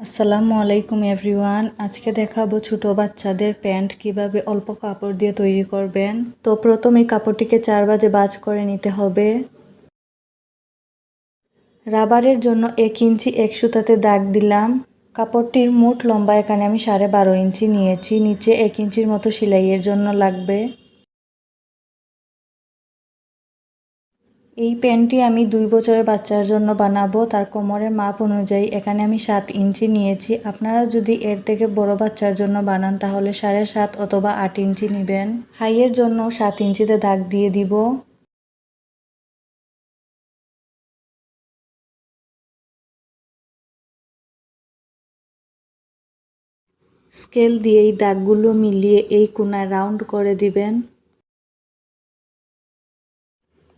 আসসালামু আলাইকুম এভরিওয়ান আজকে দেখাবো ছোট বাচ্চাদের প্যান্ট কীভাবে অল্প কাপড় দিয়ে তৈরি করবেন। তো প্রথম এই কাপড়টিকে চার বাজে বাজ করে নিতে হবে। রাবারের জন্য এক ইঞ্চি এক সুতাতে দাগ দিলাম। কাপড়টির মোট লম্বা এখানে আমি সাড়ে বারো ইঞ্চি নিয়েছি, নিচে এক ইঞ্চির মতো সেলাইয়ের জন্য লাগবে। এই প্যান্টটি আমি দুই বছরের বাচ্চার জন্য বানাবো। তার কোমরের মাপ অনুযায়ী এখানে আমি সাত ইঞ্চি নিয়েছি। আপনারা যদি এর থেকে বড় বাচ্চার জন্য বানান, তাহলে সাড়ে সাত অথবা আট ইঞ্চি নেবেন। হাইয়ের জন্য সাত ইঞ্চিতে দাগ দিয়ে দিব। স্কেল দিয়ে এই দাগগুলো মিলিয়ে এই কোনায় রাউন্ড করে দিবেন।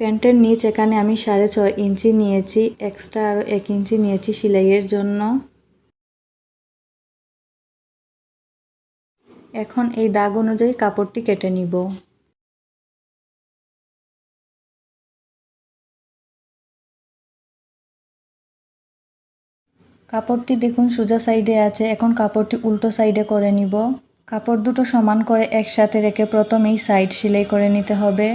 প্যান্টের নিচ এখানে আমি সাড়ে ছয় ইঞ্চি নিয়েছি এক্সট্রা আরও এক ইঞ্চি নিয়েছি সেলাইয়ের জন্য। এখন এই দাগ অনুযায়ী কাপড়টি কেটে নিব। কাপড়টি দেখুন সোজা সাইডে আছে, এখন কাপড়টি উল্টো সাইডে করে নিব। কাপড় দুটো সমান করে একসাথে রেখে প্রথম এই সাইড সেলাই করে নিতে হবে।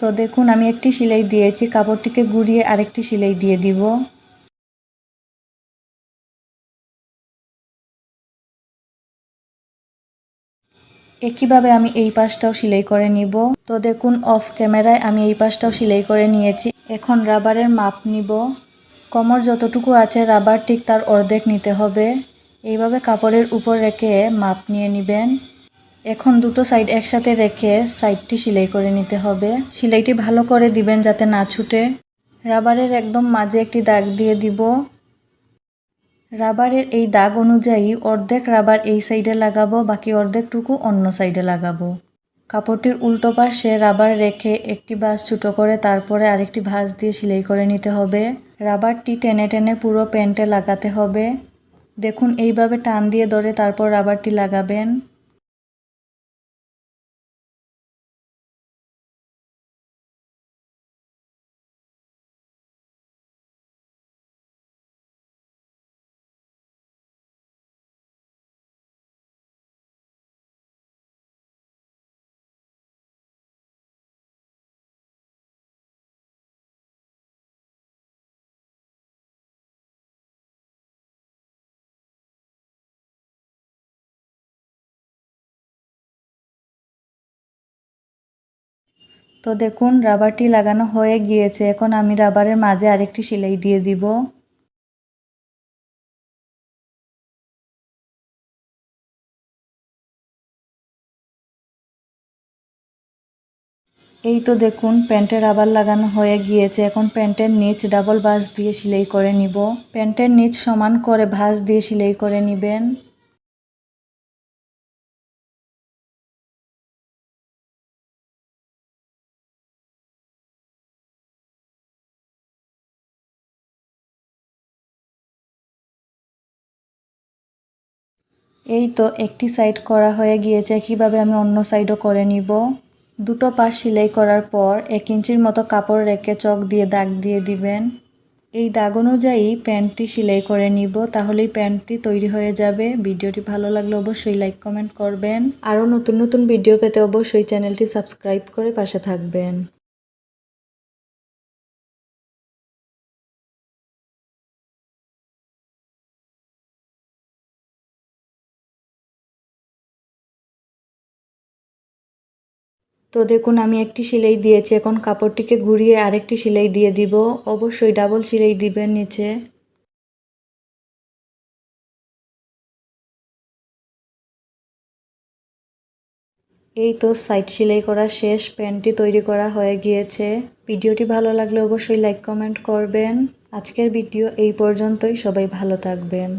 তো দেখুন, আমি একটি সেলাই দিয়েছি। কাপড়টিকে গুড়িয়ে আরেকটি সেলাই দিয়ে দিব। একইভাবে আমি এই পাশটাও সেলাই করে নিব। তো দেখুন, অফ ক্যামেরায় আমি এই পাশটাও সেলাই করে নিয়েছি। এখন রাবারের মাপ নিব। কমর যতটুকু আছে, রাবার ঠিক তার অর্ধেক নিতে হবে। এইভাবে কাপড়ের উপর রেখে মাপ নিয়ে নেবেন। এখন দুটো সাইড একসাথে রেখে সাইডটি সেলাই করে নিতে হবে। সেলাইটি ভালো করে দিবেন যাতে না ছুটে। রাবারের একদম মাঝে একটি দাগ দিয়ে দিব। রাবারের এই দাগ অনুযায়ী অর্ধেক রাবার এই সাইডে লাগাবো, বাকি অর্ধেকটুকু অন্য সাইডে লাগাবো। কাপড়টির উল্টো পাশে রাবার রেখে একটি ভাঁজ ছোটো করে তারপরে আরেকটি ভাঁজ দিয়ে সেলাই করে নিতে হবে। রাবারটি টেনে টেনে পুরো প্যান্টে লাগাতে হবে। দেখুন, এইভাবে টান দিয়ে ধরে তারপর রাবারটি লাগাবেন। তো দেখুন, রাবারটি লাগানো হয়ে গিয়েছে। এখন আমি রাবারের মাঝে আরেকটি সেলাই দিয়ে দিব। এই তো দেখুন প্যান্টের রাবার লাগানো হয়ে গিয়েছে। এখন প্যান্টের নিচ ডাবল ভাঁজ দিয়ে সেলাই করে নিব। প্যান্টের নিচ সমান করে ভাঁজ দিয়ে সেলাই করে নেবেন। এই তো একটি সাইড করা হয়ে গিয়েছে, কীভাবে আমি অন্য সাইডও করে নিব? দুটো পাশ সেলাই করার পর এক ইঞ্চির মতো কাপড় রেখে চক দিয়ে দাগ দিয়ে দিবেন। এই দাগ অনুযায়ী প্যান্টটি সেলাই করে নিব, তাহলেই প্যান্টটি তৈরি হয়ে যাবে। ভিডিওটি ভালো লাগলে অবশ্যই লাইক, কমেন্ট করবেন। আরও নতুন নতুন ভিডিও পেতে অবশ্যই চ্যানেলটি সাবস্ক্রাইব করে পাশে থাকবেন। তো দেখুন, আমি একটি সেলাই দিয়েছি। এখন কাপড়টিকে ঘুরিয়ে আরেকটি সেলাই দিয়ে দিব। অবশ্যই ডাবল সেলাই দিবেন নিচে। এই তো সাইড সেলাই করা শেষ, প্যান্টটি তৈরি করা হয়ে গিয়েছে। ভিডিওটি ভালো লাগলে অবশ্যই লাইক, কমেন্ট করবেন। আজকের ভিডিও এই পর্যন্তই। সবাই ভালো থাকবেন।